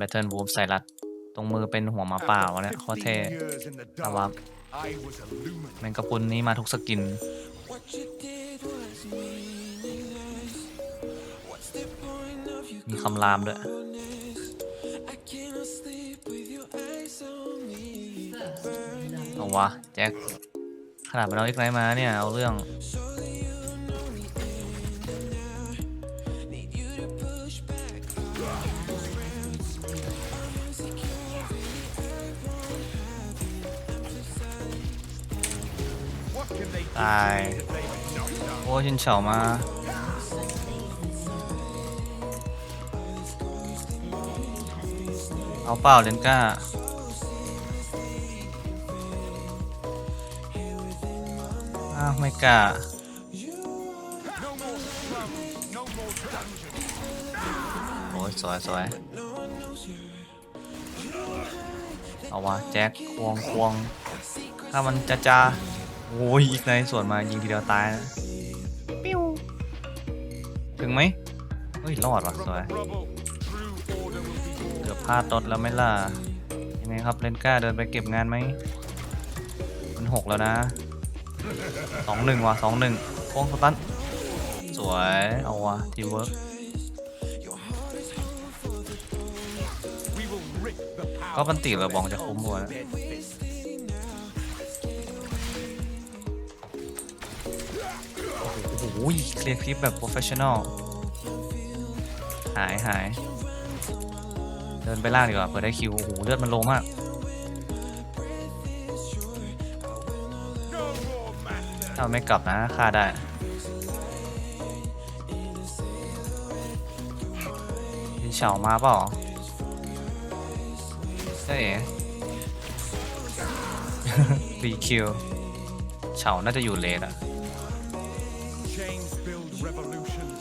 แบทเทิลวูฟไซรัสตรงมือเป็นหัวหมาป่าวะเนี่ยโคตรเท่เอาวะแมงกะพรุนนี้มาทุกสกิน มีคำรามด้วยเอาวะแจ็คขนาดมันเอาเอ็กไนมาเนี่ย เอาเรื่องายโอ้ชินเฉามาเอาเปล่าเลนก้าอ้าวไม่กล้าโอ้ยสวยสวยเอาวะแจ็คควงควงถ้ามันจะจา โอ้ยอีกในส่วนมายิงทีเดียวตายนะปิ้วถึงไหมเฮ้ยรอดว่ะสวยเกือบพลาดตดแล้วไหม่ล่ะยังไงครับเลนก้าเดินไปเก็บงานไหมมันหกแล้วนะสองหนึ่งว่ะสองหนึ่งโค้งสตันสวยเอาว่ะทีเวิร์กก็ปันติระบองจะคุ้มกว่า โอ้โหเคลียร์คลิปแบบโปรเฟชชั่นอลหายหายเดินไปล่างดีกว่าเผื่อได้คิว โอ้โห เลือดมันโลมาก ถ้าไม่กลับนะฆ่าได้มีเฉามาเปล่าใช่เอ๋รีคิวเฉาน่าจะอยู่เลดอะ Chains build revolutions,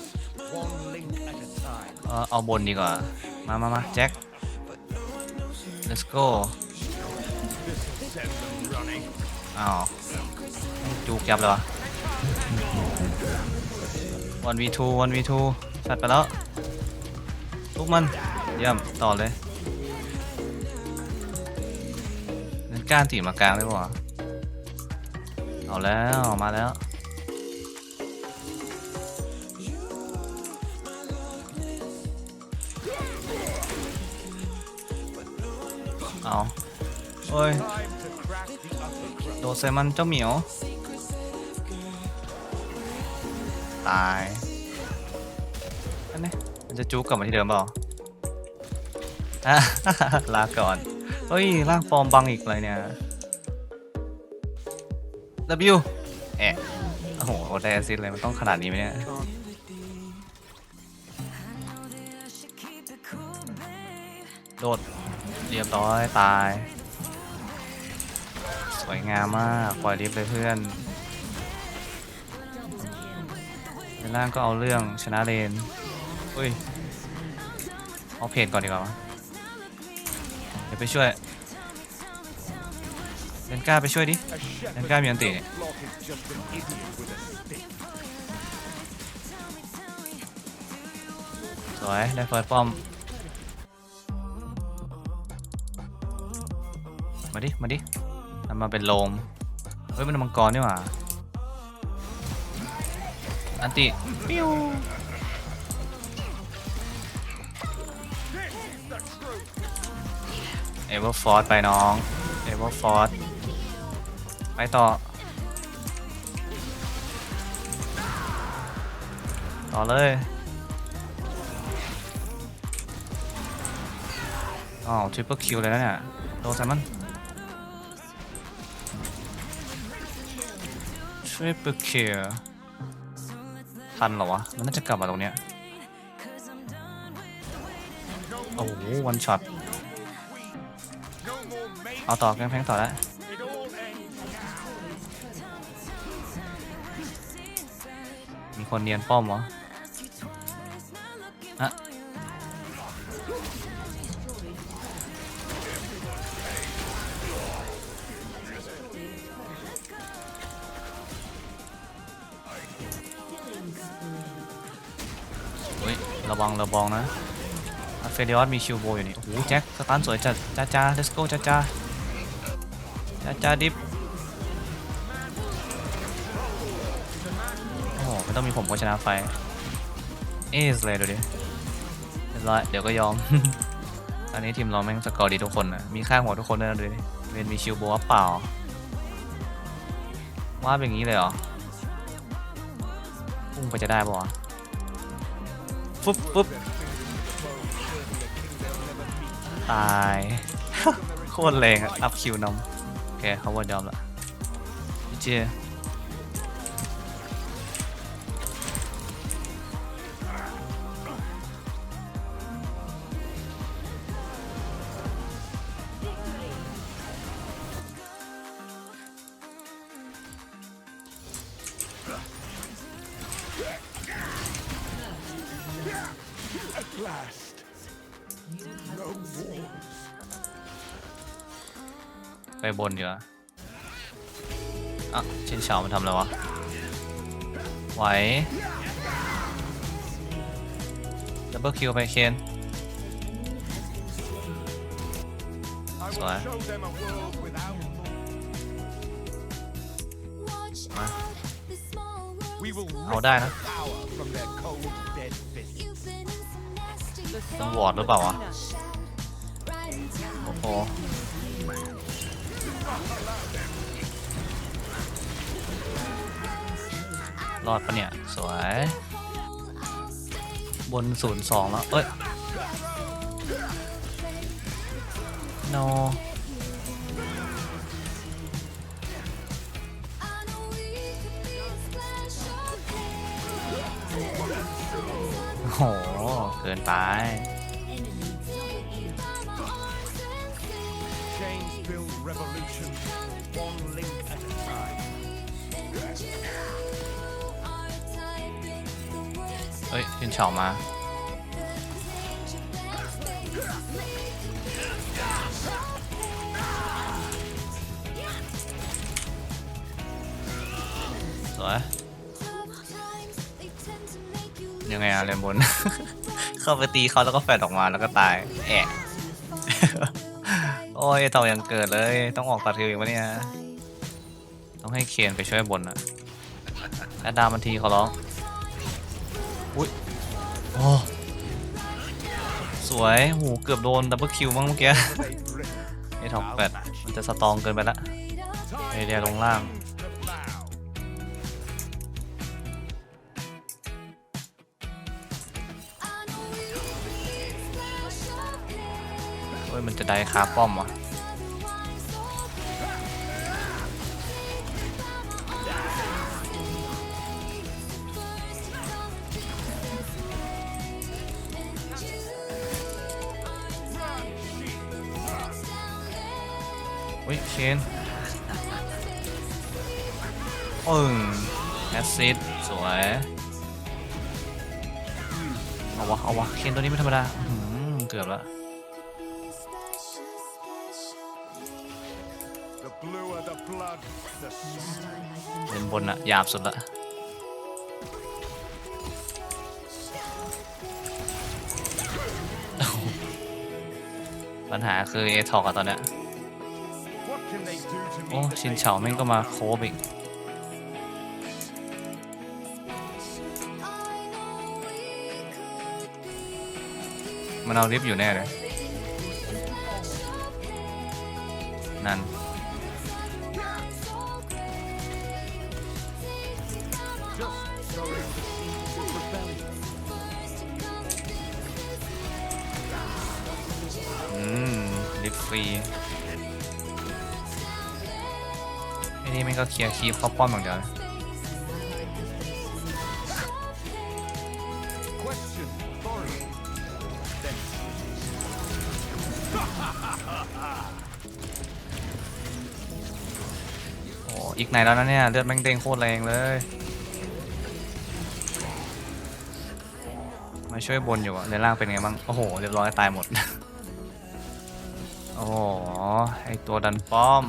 one link at a time. เออเอาบนดีกว่า มามามาแจ็ค let's go This will send them running. อ้าวจูกยับเลยวะวันวีทูวันวีทูสัตว์ไปแล้วทุกมัน เยี่ยม ต่อเลยนั่นก้านตีมากลางได้ปะวะเอาแล้ว มาแล้ว เอาโอ้ย โดเซมันเจ้าเหมียว ตายอันนี้มันจะจุกกลับมาที่เดิมเปล่าลาก่อน เฮ้ยร่างฟอร์มบังอีกเลยเนี่ย W แอะโอ้โหโอเดซิสเลย มันต้องขนาดนี้ไหมเนี่ย โดด เรียบร้อยตาย สวยงามมากปล่อยลิฟเลยเพื่อนในล่างก็เอาเรื่องชนะเลนอุ้ยเอาเพจก่อนดีกว่าเดี๋ยวไปช่วยเลนก้าไปช่วยดิ A shepherd Then cambia of the antini. flock is just an idiot with a stick. สวยได้เฟิร์สป้อม มาดิ มาดิทำมาเป็นโลม เฮ้ย มันมังกรนี่หว่า อันติปิ้วเอเวอร์ฟอร์ไปน้อง เอเวอร์ฟอร์ไปต่อ ต่อเลยอ๋อทริปเปิลคิวเลยนะเนี่ย โดนไซมอน ริปเปิลคิวทันเหรอวะ มันน่าจะกลับมาตรงเนี้ย โอ้โหวันช็อต เอาต่อแกงแพงต่อแล้วมีคนเนียนป้อมเหรอ ระวังระบองนะอัฟเฟฟเดอสมีชิวโบอยู่นี่ โอ้โหแจ็คสตันสวยจัดจ้าจ้า let's go จ้าจ้าจ้าจ้าดิฟโอ้โหไม่ต้องมีผมก็ชนะไฟ เอสเลยดูดิเรียบร้อยเดี๋ยวก็ยอม ตอนนี้ทีมเราแม่งสกอร์ดีทุกคนนะมีค่าหัวทุกคนเลยนะดูดิเวนมีชิวโบว่าเปล่าว่าเป็นอย่างนี้เลยเหรอพุ่งไปจะได้ปะ วะฟึบฟึบตาย โคตรแรงอะอัพคิวนำโอเคเขาว่ายอมละเจ At ไปบนดีกว่าอะชินเฉามันทำอะไรวะ ไหว ดับเบิลคิวไปเคน I will Sorry. show them a world without Watch Ah. out, the small world We is will cold. เอาได้นะ power from their cold, dead fists. You've been in some nasty มันวอร์ดหรือเปล่าวะ right in time. โอ้โห รอดปะเนี่ย สวย บนศูนย์สองแล้ว เอ้ย โนโอ้เกินไป revolution, one link at a time. เอ้ยยืนเฉามา สวย ยังไงอะเรนบน เข้าไปตีเขาแล้วก็แฟดออกมาแล้วก็ตาย แอะ โอ้ยเต่ายังเกิดเลย ต้องออกตัดทิวอีกวะเนี่ย ต้องให้เคนไปช่วยบนอะแอดดามันทีเขาร้อง อุ้ยโอ้สวย หูเกือบโดนดับเบิลคิวมั้งเมื่อกี้ไอ้ท็อปแปดมันจะสตองเกินไปละไอเดียลงล่าง จะได้คาป้อมวะอุ้ยเคนปึ้งแอสซิดสวย เอาวะ เอาวะ เคนตัวนี้ไม่ธรรมดา เกือบละ blood, the sweat. เป็นบนอะหยาบสุดละปัญหาคือเอทอกอะตอนเนี้ย What can they do to me? โอ้ that ชิน they เฉาแม่งก็มาโคบอีก มันเอาลิฟต์อยู่แน่เลย นั่น ฟต์ฟรีไอ้นี่มันก็เคลียร์คีบเข้าป้อมอย่างเดียวเลย Question authority. Then โอ้อีกไหนแล้วนะเนี่ย เลือดแม่งเด้งโคตรแรงเลย มาช่วยบนอยู่อะในล่างเป็นไงบ้าง โอ้โห เรียบร้อยตายหมด โอ้โหไอตัวดันป้อม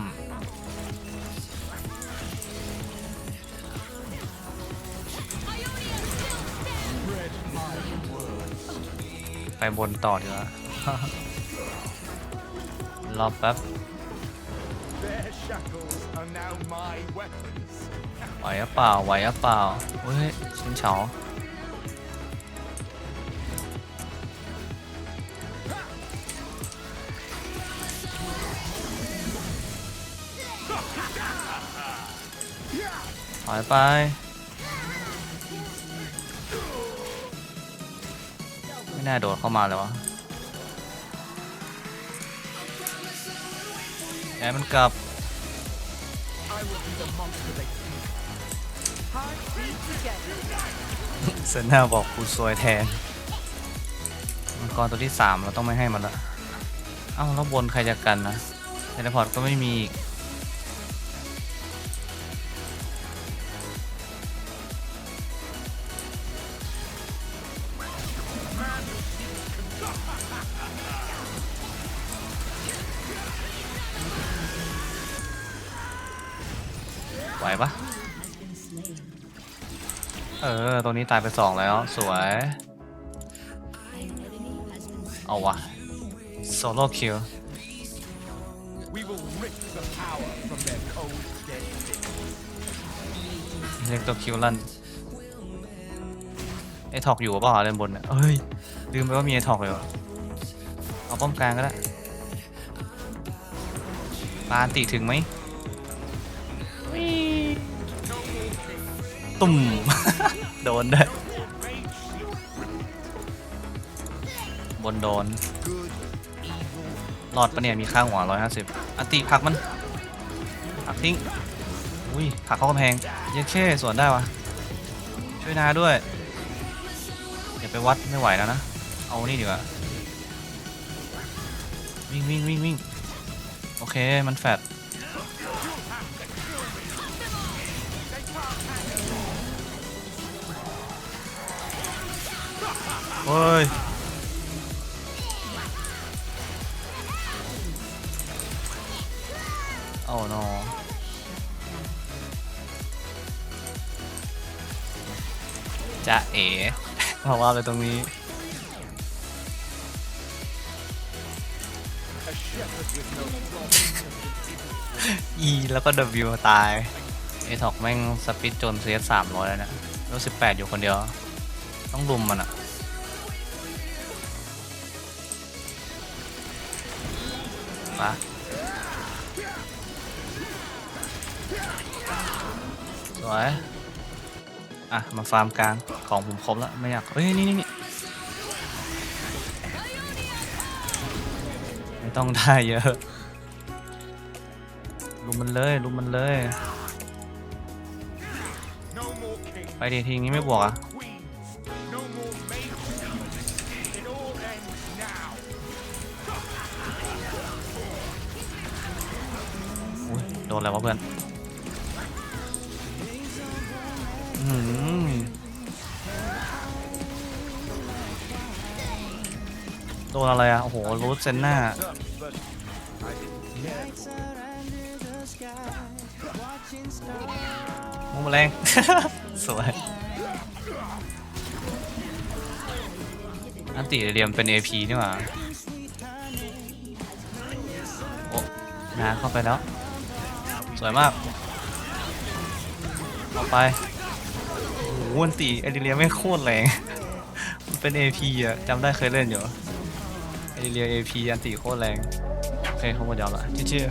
ไปบนต่อดีกว่ารอแป๊บไหวหรือเปล่าไหวหรือเปล่าเฮ้ยชินเฉา อยไป ไม่น่าโดดเข้ามาเลยวะแอมันกลับ I will be the monster they fear. เซนหน้าบอกกูซวยแทน มังกรตัวที่สามเราต้องไม่ให้มันละ เอ้าแล้วบนใครจะกันนะเทเลพอร์ตก็ไม่มีอีก ตรงนี้ตายไปสองแล้ว สวย เอาวะโซโล่คิว We will rip the power from their cold, dead fists. เล็กตัวคิวลันไอถอกอยู่เปล่าเล่นบนเนี่ยเอ้ย ลืมไปว่ามีไอถอกอยู่เอาป้อมกลางก็ได้ปานติถึงไหม ตุ่ม โดนด้วยบนโดนรอดปะเนี่ยมีข้าหัวร้อยห้าสิบอันติพักมันพักทิ้ง อุ้ยผักเข้ากำแพงเยังแค่สวนได้วะช่วยนาด้วย อย่าไปวัดไม่ไหวแล้วนะ เอานี่ดีกว่า วิ่งวิ่งวิ่งวิ่งโอเค มันแฟด เฮ้ยโอ้ no จะเอ๋เพราะว่าไปตรงนี้ A shepherd with no flock. E แล้วก็ W ตายไอท็อกแม่งสปิดจนเซียสามร้อยแล้วเนี่ยแล้วสิบแปดอยู่คนเดียว ต้องรุมมันอะ มาสวยอะ มาฟาร์มกลางของผมครบแล้วไม่อยากเฮ้ย นี่นี่ไม่ต้องได้เยอะลุมมันเลยลุมมันเลย ไปดีทีนี้ไม่บวกอะ โดนอะไรวะเพื่อนโดนอะไรอะ โอ้โหรูทเซนหน้ามุมแมลงสวยอันติเรียมเป็น AP นี่หว่า โอ้นาเข้าไปแล้ว สวยมากเอาไปโอ้โหอันตีเอเลียไม่โคตรแรง มันเป็น AP อะจำได้เคยเล่นอยู่เอเลีย AP อันตีโคตรแรง โอเคเขาหมดยาวละเชื่อ